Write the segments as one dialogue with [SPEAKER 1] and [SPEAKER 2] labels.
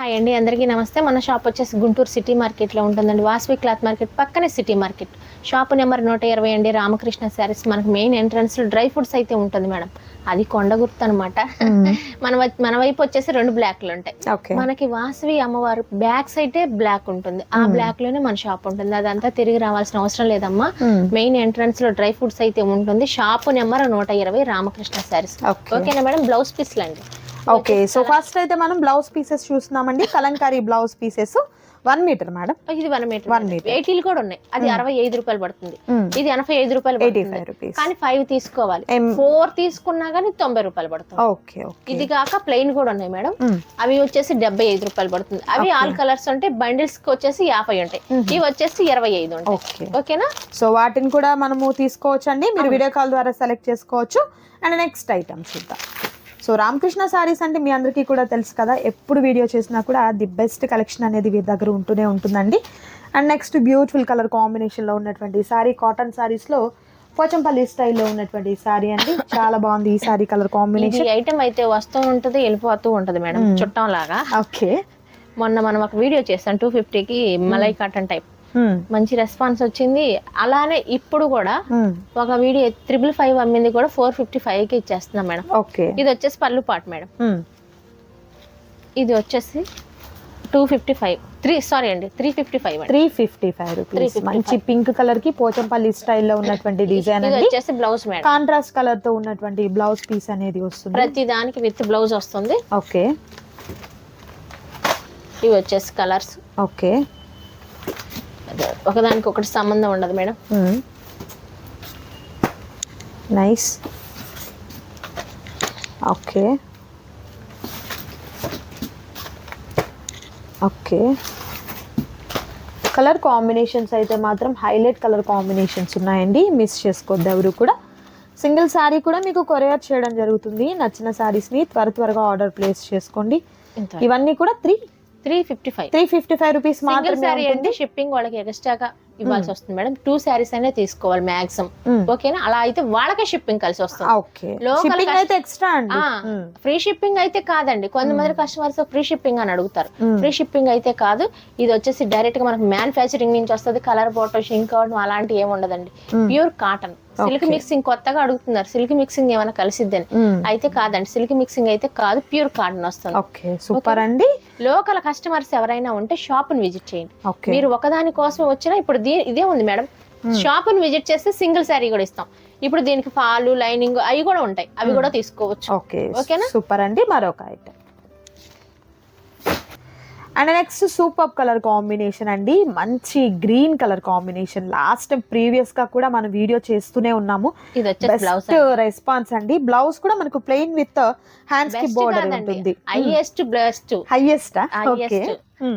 [SPEAKER 1] Hi అండి అందరికీ నమస్తే. మన షాప్ వచ్చేసి గుంటూరు సిటీ మార్కెట్లో ఉంటుందండి. వాసవి క్లాత్ మార్కెట్ పక్కనే సిటీ మార్కెట్. షాప్ నెంబర్ నూట ఇరవై అండి రామకృష్ణ శారీస్. మనకు మెయిన్ ఎంట్రన్స్లో డ్రై ఫ్రూట్స్ అయితే ఉంటుంది మేడం. అది కొండ గుర్తు అనమాట మన మన వైపు వచ్చేసి రెండు బ్లాక్లు ఉంటాయి. మనకి వాసవి అమ్మవారు బ్యాక్ సైడే బ్లాక్ ఉంటుంది. ఆ బ్లాక్లోనే మన షాప్ ఉంటుంది. అదంతా తిరిగి రావాల్సిన అవసరం లేదమ్మా. మెయిన్ ఎంట్రన్స్లో డ్రై ఫ్రూట్స్ అయితే ఉంటుంది. షాప్ నెంబర్ నూట ఇరవై రామకృష్ణ శారీస్.
[SPEAKER 2] ఓకే.
[SPEAKER 1] ఓకేనా మేడం? బ్లౌజ్ పీస్లు అండి
[SPEAKER 2] ఓకే సో ఫస్ట్ అయితే మనం బ్లౌజ్ పీసెస్ చూస్తున్నామండి. Kalamkari blouse pieces one metre madam
[SPEAKER 1] ఇది వన్ మీటర్
[SPEAKER 2] One meter.
[SPEAKER 1] ఎయిటీలు కూడా ఉన్నాయి. అది అరవై ఐదు రూపాయలు పడుతుంది. ఇది ఎనభై ఐదు రూపాయలు
[SPEAKER 2] ఎయిటీ ఫైవ్ రూపీస్
[SPEAKER 1] కానీ ఫైవ్ తీసుకోవాలి. ఫోర్ తీసుకున్నా కానీ తొంభై రూపాయలు పడుతుంది.
[SPEAKER 2] ఓకే ఓకే
[SPEAKER 1] ఇది కాక ప్లెయిన్ కూడా ఉన్నాయి మేడం అవి వచ్చేసి డెబ్బై ఐదు రూపాయలు పడుతుంది. అవి ఆల్ కలర్స్ ఉంటాయి బండిల్స్కి వచ్చేసి యాభై ఉంటాయి. ఇవి వచ్చేసి ఇరవై ఐదు ఉంటాయి.
[SPEAKER 2] ఓకే
[SPEAKER 1] ఓకేనా
[SPEAKER 2] సో వాటిని కూడా మనము తీసుకోవచ్చు అండి మీరు వీడియో కాల్ ద్వారా సెలెక్ట్ చేసుకోవచ్చు. అండ్ నెక్స్ట్ ఐటమ్ చూద్దాం. సో రామకృష్ణ సారీస్ అంటే మీ అందరికీ కూడా తెలుసు కదా. ఎప్పుడు వీడియో చేసినా కూడా ది బెస్ట్ కలెక్షన్ అనేది వీరి దగ్గర ఉంటూనే ఉంటుందండి. అండ్ నెక్స్ట్ బ్యూటిఫుల్ కలర్ కాంబినేషన్లో ఉన్నటువంటి సారీ కాటన్ సారీస్లో పోచంపల్లి స్టైల్లో ఉన్నటువంటి సారీ అండి. చాలా బాగుంది ఈ సారీ కలర్ కాంబినేషన్.
[SPEAKER 1] ఐటమ్ అయితే వస్తూ ఉంటది వెళ్ళిపోతూ ఉంటది మేడం. చుట్టం లాగా
[SPEAKER 2] ఓకే.
[SPEAKER 1] మొన్న మనం ఒక వీడియో చేస్తాం టూ ఫిఫ్టీకి మలై కాటన్ టైప్ మంచి రెస్పాన్స్ వచ్చింది. అలానే ఇప్పుడు కూడా ఒక వీడియో త్రిబుల్ ఫైవ్ అమ్మింది కూడా ఫోర్ ఫిఫ్టీ ఫైవ్కి ఇచ్చేస్తున్నాం మేడం.
[SPEAKER 2] ఓకే
[SPEAKER 1] ఇది వచ్చేసి పళ్ళు పాట్ మేడం. ఇది వచ్చేసి two fifty five three sorry అండి three fifty five
[SPEAKER 2] three fifty five rupees మంచి పింక్ కలర్కి పోచంపల్లి స్టైల్లో ఉన్నటువంటి డిజైన్
[SPEAKER 1] వచ్చేసి బ్లౌజ్ మేడం.
[SPEAKER 2] కాంట్రాస్ట్ కలర్తో ఉన్నటువంటి బ్లౌజ్ పీస్ అనేది వస్తుంది.
[SPEAKER 1] ప్రతి దానికి విత్ బ్లౌజ్ వస్తుంది.
[SPEAKER 2] ఓకే
[SPEAKER 1] ఇవి వచ్చేసి కలర్స్
[SPEAKER 2] ఓకే
[SPEAKER 1] ఒకదానికి ఒకటి సంబంధం ఉండదు madam.
[SPEAKER 2] Nice okay okay colour combinations అయితే మాత్రం హైలైట్ కలర్ కాంబినేషన్స్ ఉన్నాయండి. మిస్ చేసుకోవద్దు ఎవరు కూడా. సింగిల్ శారీ కూడా మీకు కొరియర్ చేయడం జరుగుతుంది. నచ్చిన శారీస్ని త్వర త్వరగా ఆర్డర్ ప్లేస్ చేసుకోండి. ఇవన్నీ కూడా three
[SPEAKER 1] three fifty five.
[SPEAKER 2] Three fifty five rupees మాత్రమే ఉంటుంది.
[SPEAKER 1] షిప్పింగ్ వాళ్ళకి ఎక్స్ట్రాగా ఇవ్వాల్సి వస్తుంది మేడం. టూ శారీస్ అయినా తీసుకోవాలి మాక్సిమం. ఓకేనా అలా అయితే వాళ్ళకే షిప్పింగ్ కలిసి వస్తుంది.
[SPEAKER 2] షిప్పింగ్
[SPEAKER 1] కస్ట్-
[SPEAKER 2] అయితే ఎక్స్ట్రా.
[SPEAKER 1] ఫ్రీ షిప్పింగ్ అయితే కాదండి. కొంతమంది కస్టమర్స్ ఫ్రీ షిప్పింగ్ అని అడుగుతారు. ఫ్రీ షిప్పింగ్ అయితే కాదు. ఇది వచ్చేసి డైరెక్ట్గా మనకు మ్యానుఫ్యాక్చరింగ్ నుంచి వస్తుంది. కలర్ ఫోటో షింక్ అవడం అలాంటివి ఏమి ఉండదండి. Pure cotton silk. మిక్సింగ్ కొత్తగా అడుగుతున్నారు. సిల్క్ మిక్సింగ్ ఏమైనా కలిసిద్దని. అయితే కాదండి. సిల్క్ మిక్సింగ్ అయితే కాదు. ప్యూర్ కాటన్ వస్తుంది.
[SPEAKER 2] ఓకే సూపర్ అండి.
[SPEAKER 1] లోకల్ కస్టమర్స్ ఎవరైనా ఉంటే షాప్ని విజిట్ చేయండి. మీరు ఒకదాని కోసం వచ్చినా ఇప్పుడు ఇదే ఉంది మేడం. షాప్ని విజిట్ చేస్తే సింగిల్ శారీ కూడా ఇస్తాం. ఇప్పుడు దీనికి ఫాలు లైనింగ్ అవి కూడా ఉంటాయి. అవి కూడా తీసుకోవచ్చు.
[SPEAKER 2] ఓకే
[SPEAKER 1] ఓకేనా?
[SPEAKER 2] సూపర్ అండి. మరొక item and next super colour combination అండి. మంచి గ్రీన్ కలర్ కాంబినేషన్ లాస్ట్ ప్రీవియస్గా కూడా మనం వీడియో చేస్తూనే ఉన్నాము. బెస్ట్ రెస్పాన్స్ అండి. బ్లౌజ్ కూడా మనకు ప్లెయిన్ విత్
[SPEAKER 1] హ్యాండ్స్కి
[SPEAKER 2] బోర్డర్ ఉంటుంది.
[SPEAKER 1] హైయెస్ట్ బెస్ట్
[SPEAKER 2] హైయెస్ట్ ఓకే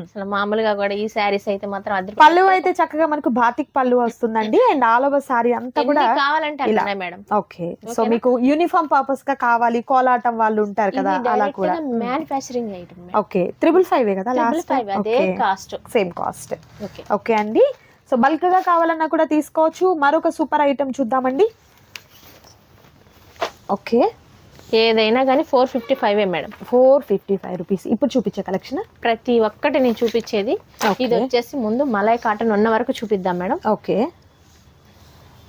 [SPEAKER 1] అసలు మామూలుగా కూడా ఈ శారీస్ అయితే మాత్రం అద్దరు
[SPEAKER 2] పళ్ళు అయితే చక్కగా మనకు బాతిక్ పళ్ళు వస్తుందండి. అండ్ ఆల్ ఓవర్ సారీ అంతా కూడా
[SPEAKER 1] కావాలంటే మేడం.
[SPEAKER 2] ఓకే. సో మీకు యూనిఫామ్ పర్పస్గా కావాలి కోలాటం వాళ్ళు ఉంటారు కదా అలా కూడా.
[SPEAKER 1] Manufacturing item
[SPEAKER 2] okay. Triple five కదా లాస్ట్
[SPEAKER 1] ఫైవ్ అదే cost
[SPEAKER 2] same cost
[SPEAKER 1] okay.
[SPEAKER 2] Okay అండి. సో బల్క్గా కావాలన్నా కూడా తీసుకోవచ్చు. మరొక సూపర్ ఐటమ్ చూద్దామండి. ఓకే.
[SPEAKER 1] ఏదైనా కానీ four fifty five madam.
[SPEAKER 2] Four fifty five rupees. ఇప్పుడు చూపించే కలెక్షన్?
[SPEAKER 1] ప్రతి ఒక్కటి నేను చూపించేది. ఇది వచ్చేసి ముందు మలై కాటన్ ఉన్న వరకు చూపిద్దాం మేడం.
[SPEAKER 2] ఓకే.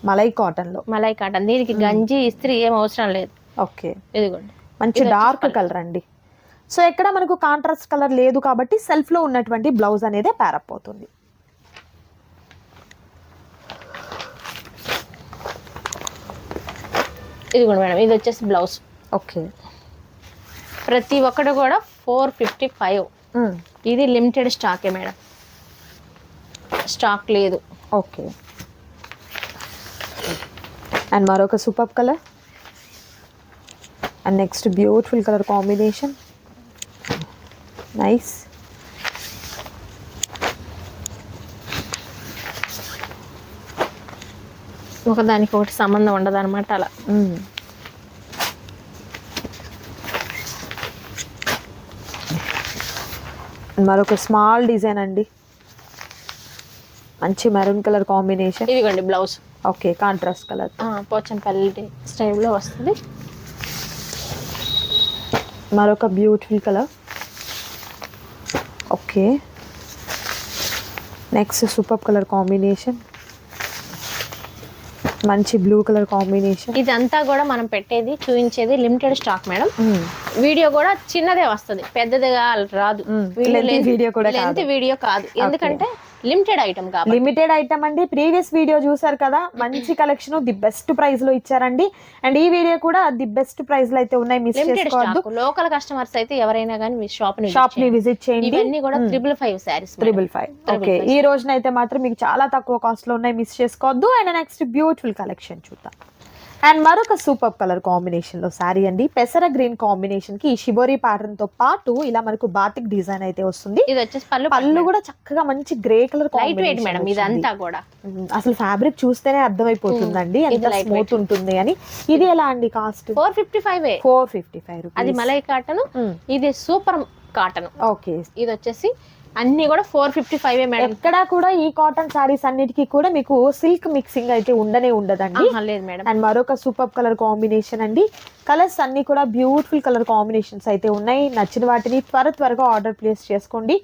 [SPEAKER 2] మలై కాటన్లో
[SPEAKER 1] మలై కాటన్. దీనికి గంజి ఇస్త్రీ ఏం అవసరం లేదు.
[SPEAKER 2] ఓకే.
[SPEAKER 1] ఇదిగోండి.
[SPEAKER 2] మంచి డార్క్. కలర్ అండి. సో ఎక్కడ మనకు కాంట్రాస్ట్ కలర్ లేదు కాబట్టి సెల్ఫ్లో ఉన్నటువంటి బ్లౌజ్ అనేది ప్యారప్ అవుతుంది.
[SPEAKER 1] ఇదిగోండి మేడం. ఇది వచ్చేసి బ్లౌజ్.
[SPEAKER 2] ఓకే.
[SPEAKER 1] ప్రతి ఒక్కటి కూడా ఫోర్ ఫిఫ్టీ ఫైవ్. ఇది లిమిటెడ్ స్టాకే మేడం. స్టాక్ లేదు.
[SPEAKER 2] ఓకే. అండ్ మరొక super colour. And next beautiful colour combination. Nice.
[SPEAKER 1] ఒకదానికి ఒకటి సంబంధం ఉండదు అనమాట అలా
[SPEAKER 2] మరొక స్మాల్ డిజైన్ అండి. మంచి మెరూన్ కలర్ కాంబినేషన్.
[SPEAKER 1] ఇదిగోండి blouse.
[SPEAKER 2] Okay contrast colour.
[SPEAKER 1] Pochampally స్టైల్లో వస్తుంది.
[SPEAKER 2] మరొక beautiful colour. Okay. Next super colour combination. మంచి బ్లూ కలర్ కాంబినేషన్
[SPEAKER 1] ఇదంతా కూడా మనం పెట్టేది చూపించేది లిమిటెడ్ స్టాక్ మేడం వీడియో కూడా చిన్నదే వస్తుంది పెద్దదిగా రాదు.
[SPEAKER 2] Lengthy video కూడా.
[SPEAKER 1] వీడియో కాదు. ఎందుకంటే లిమిటెడ్ ఐటమ్ కాబట్టి.
[SPEAKER 2] లిమిటెడ్ ఐటమ్ అండి. ప్రీవియస్ వీడియో చూసారు కదా మంచి కలెక్షన్ ది బెస్ట్ ప్రైస్లో ఇచ్చారండి. అండ్ ఈ వీడియో కూడా ది బెస్ట్ ప్రైస్లో అయితే ఉన్నాయి. మిస్ చేసుకోవద్దు.
[SPEAKER 1] లోకల్ కస్టమర్స్ అయితే ఎవరైనా కానీ మీ
[SPEAKER 2] షాప్ని షాప్ని విజిట్ చేయండి.
[SPEAKER 1] ఇవన్నీ కూడా triple five sarees
[SPEAKER 2] triple five okay ఈ రోజున అయితే మాత్రం మీకు చాలా తక్కువ కాస్ట్లో ఉన్నాయి. మిస్ చేసుకోవద్దు. అండ్ నెక్స్ట్ బ్యూటిఫుల్ కలెక్షన్ చూద్దాం. అండ్ మరొక సూపర్ కలర్ కాంబినేషన్లో సారీ అండి. పెసర గ్రీన్ కాంబినేషన్కి షిబోరి ప్యాటర్న్తో పాటు ఇలా మనకు బాతిక్ డిజైన్ అయితే వస్తుంది.
[SPEAKER 1] ఇది వచ్చేసి పళ్ళు
[SPEAKER 2] పళ్ళు కూడా చక్కగా మంచి grey colour
[SPEAKER 1] light weight madam ఇదంతా కూడా.
[SPEAKER 2] అసలు ఫ్యాబ్రిక్ చూస్తేనే అర్థమైపోతుందండి. ఎంత స్మూత్ ఉంటుంది అని. ఇది ఎలా అండి cost
[SPEAKER 1] four fifty five
[SPEAKER 2] four fifty five
[SPEAKER 1] అది మలై కాటన్. ఇది సూపర్ కాటన్
[SPEAKER 2] ఓకే
[SPEAKER 1] ఇది వచ్చేసి అన్ని కూడా ఫోర్ ఫిఫ్టీ ఫైవ్ మేడం
[SPEAKER 2] ఎక్కడా కూడా ఈ కాటన్ సారీస్ అన్నిటికీ కూడా మీకు సిల్క్ మిక్సింగ్ అయితే ఉండనే ఉండదండి.
[SPEAKER 1] లేదు మేడం
[SPEAKER 2] అండ్ మరొక సూపర్ కలర్ కాంబినేషన్ అండి. కలర్స్ అన్ని కూడా బ్యూటిఫుల్ కలర్ కాంబినేషన్స్ అయితే ఉన్నాయి. నచ్చిన వాటిని త్వర త్వరగా ఆర్డర్ ప్లేస్ చేసుకోండి.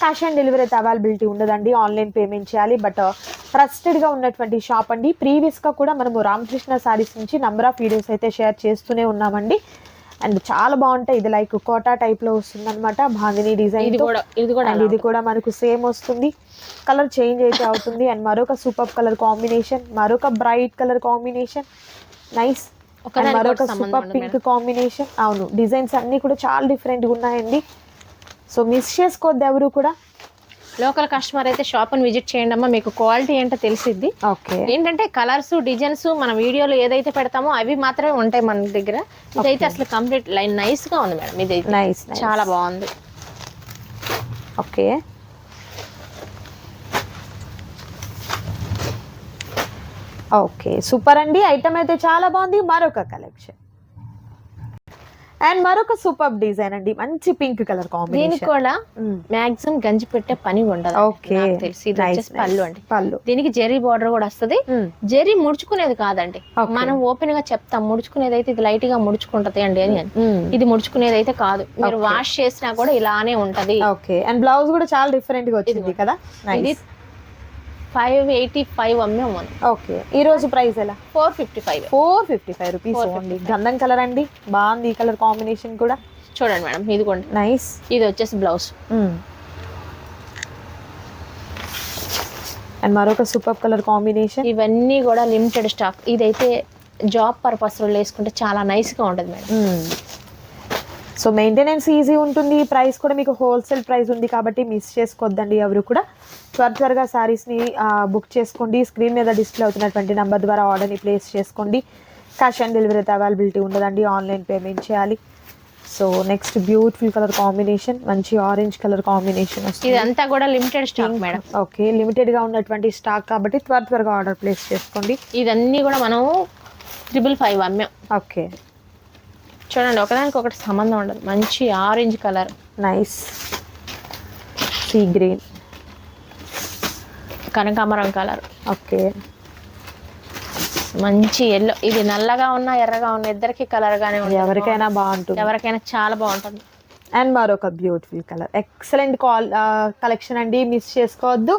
[SPEAKER 2] క్యాష్ ఆన్ డెలివరీ అయితే అవైలబిలిటీ ఉండదండి. ఆన్లైన్ పేమెంట్ చేయాలి. బట్ ట్రస్టెడ్గా ఉన్నటువంటి షాప్ అండి. ప్రీవియస్గా కూడా మనము రామకృష్ణ సారీస్ నుంచి నంబర్ ఆఫ్ వీడియోస్ అయితే షేర్ చేస్తూనే ఉన్నామండి. అండ్ చాలా బాగుంటాయి. ఇది లైక్ కోటా టైప్లో వస్తుంది అనమాట బాందిని డిజైన్
[SPEAKER 1] ఇది కూడా ఇది కూడా
[SPEAKER 2] అండ్ ఇది కూడా మనకు సేమ్ వస్తుంది. కలర్ చేంజ్ అయితే అవుతుంది. అండ్ మరొక సూపర్ కలర్ కాంబినేషన్ మరొక బ్రైట్ కలర్ కాంబినేషన్ నైస్ మరొక సూపర్ పింక్ కాంబినేషన్ అవును డిజైన్స్ అన్ని కూడా చాలా డిఫరెంట్గా ఉన్నాయండి. సో మిస్ చేసుకోవద్దు ఎవరు కూడా.
[SPEAKER 1] లోకల్ కస్టమర్ అయితే షాప్ని విజిట్ చేయండి అమ్మా మీకు క్వాలిటీ ఏంటో తెలిసిద్ది.
[SPEAKER 2] ఓకే.
[SPEAKER 1] ఏంటంటే కలర్స్ డిజైన్స్ మన వీడియోలో ఏదైతే పెడతామో అవి మాత్రమే ఉంటాయి మన దగ్గర. ఇదైతే అసలు కంప్లీట్ లైన్ నైస్గా ఉంది మేడం. ఇదైతే
[SPEAKER 2] నైస్.
[SPEAKER 1] చాలా బాగుంది.
[SPEAKER 2] ఓకే. ఓకే సూపర్ అండి. ఐటమ్ అయితే చాలా బాగుంది. మరొక కలెక్షన్. అండ్ మరొక సూపర్ డిజైన్ అండి. మంచి పింక్ కలర్
[SPEAKER 1] దీనికి
[SPEAKER 2] కాంబినేషన్.
[SPEAKER 1] కూడా మాక్సిమం గంజి పెట్టే పని ఉండదు.
[SPEAKER 2] ఓకే.
[SPEAKER 1] తెలిసి ఇది వచ్చేసి పళ్ళు అండి.
[SPEAKER 2] పళ్ళు.
[SPEAKER 1] దీనికి జెరీ బార్డర్ కూడా వస్తది. జెరీ ముడుచుకునేది కాదండి. మనం ఓపెన్గా చెప్తాం ముడుచుకునేది అయితే ఇది లైట్గా ముడుచుకుంటది అండి అని. ఇది ముడుచుకునేది అయితే కాదు. మీరు. వాష్ చేసినా కూడా ఇలానే ఉంటది.
[SPEAKER 2] ఓకే. అండ్ బ్లౌజ్ కూడా చాలా డిఫరెంట్గా వచ్చింది కదా?
[SPEAKER 1] ఇది ఫైవ్ ఎయిటీ ఫైవ్ అమ్మే మనం
[SPEAKER 2] ఓకే. ఈ రోజు ప్రైస్ ఎలా?
[SPEAKER 1] Four fifty five.
[SPEAKER 2] Four fifty five rupees
[SPEAKER 1] 455.
[SPEAKER 2] Only. గంధం కలర్ అండి. బాగుంది ఈ కలర్ కాంబినేషన్ కూడా.
[SPEAKER 1] చూడండి మేడం ఇదిగోండి
[SPEAKER 2] నైస్
[SPEAKER 1] ఇది వచ్చేసి బ్లౌజ్.
[SPEAKER 2] అండ్ మరొక సూపర్ కలర్ కాంబినేషన్
[SPEAKER 1] ఇవన్నీ కూడా లిమిటెడ్ స్టాక్ ఇదైతే జాబ్ పర్పస్లో వేసుకుంటే చాలా నైస్గా ఉంటది మేడం.
[SPEAKER 2] సో మెయింటెనెన్స్ ఈజీ ఉంటుంది. ప్రైస్ కూడా మీకు హోల్సేల్ ప్రైస్ ఉంది కాబట్టి మిస్ చేసుకోవద్దండి ఎవరు కూడా. త్వర త్వరగా శారీస్ని బుక్ చేసుకోండి. స్క్రీన్ మీద డిస్ప్లే అవుతున్నటువంటి నెంబర్ ద్వారా ఆర్డర్ని ప్లేస్ చేసుకోండి. క్యాష్ ఆన్ డెలివరీ అయితే అవైలబిలిటీ ఉండదండి. ఆన్లైన్ పేమెంట్ చేయాలి. So next beautiful colour combination మంచి ఆరెంజ్ కలర్ కాంబినేషన్ వస్తుంది.
[SPEAKER 1] ఇదంతా కూడా లిమిటెడ్ స్టాక్ మేడం
[SPEAKER 2] ఓకే లిమిటెడ్గా ఉన్నటువంటి స్టాక్ కాబట్టి త్వర త్వరగా ఆర్డర్ ప్లేస్ చేసుకోండి.
[SPEAKER 1] ఇదన్నీ కూడా మనం ట్రిపుల్ ఫైవ్ అమ్మాం.
[SPEAKER 2] ఓకే
[SPEAKER 1] చూడండి ఒకదానికి ఒకటి సంబంధం ఉండదు. మంచి orange colour.
[SPEAKER 2] Nice sea green
[SPEAKER 1] కనకాంబరం కలర్.
[SPEAKER 2] ఓకే.
[SPEAKER 1] మంచి ఎల్లో ఇది నల్లగా ఉన్నా ఎర్రగా ఉన్న ఇద్దరికి కలర్ గానే ఉంటుంది.
[SPEAKER 2] ఎవరికైనా బాగుంటుంది.
[SPEAKER 1] ఎవరికైనా చాలా బాగుంటుంది.
[SPEAKER 2] అండ్ మరొక beautiful colour excellent call collection అండి. మిస్ చేసుకోవద్దు.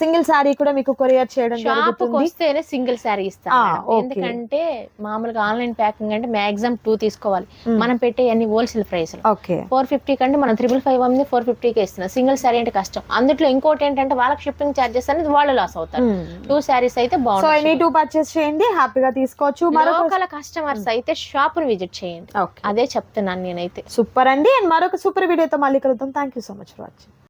[SPEAKER 2] సింగిల్ శారీ కూడా మీకు కొరియర్ చేయడం
[SPEAKER 1] షాప్
[SPEAKER 2] జరుగుతుంది.
[SPEAKER 1] వస్తేనే సింగిల్ శారీ ఇస్తాను. ఎందుకంటే మామూలుగా ఆన్లైన్ ప్యాకింగ్ అంటే మాక్సిమం టూ తీసుకోవాలి. మనం పెట్టే అన్ని wholesale price
[SPEAKER 2] okay.
[SPEAKER 1] Four fifty కంటే మనం త్రిబుల్ ఫైవ్ అమ్మిది ఫోర్ ఫిఫ్టీకి ఇస్తున్నాం. సింగిల్ శారీ అంటే కష్టం. అందులో ఇంకోటి ఏంటంటే వాళ్ళకి షిప్పింగ్ ఛార్జెస్ అనేది వాళ్ళు లాస్ అవుతారు. టూ శారీస్ అయితే బాగుంటుంది
[SPEAKER 2] టూ పర్చేస్ చేయండి హ్యాపీగా తీసుకోవచ్చు. మరొక
[SPEAKER 1] లోకల్ కస్టమర్స్ అయితే షాప్ని విజిట్ చేయండి. అదే చెప్తున్నాను నేనైతే.
[SPEAKER 2] సూపర్ అండి. అండ్ మరొక సూపర్ వీడియోతో మళ్ళీ కలుద్దాం. Thank you so much for watching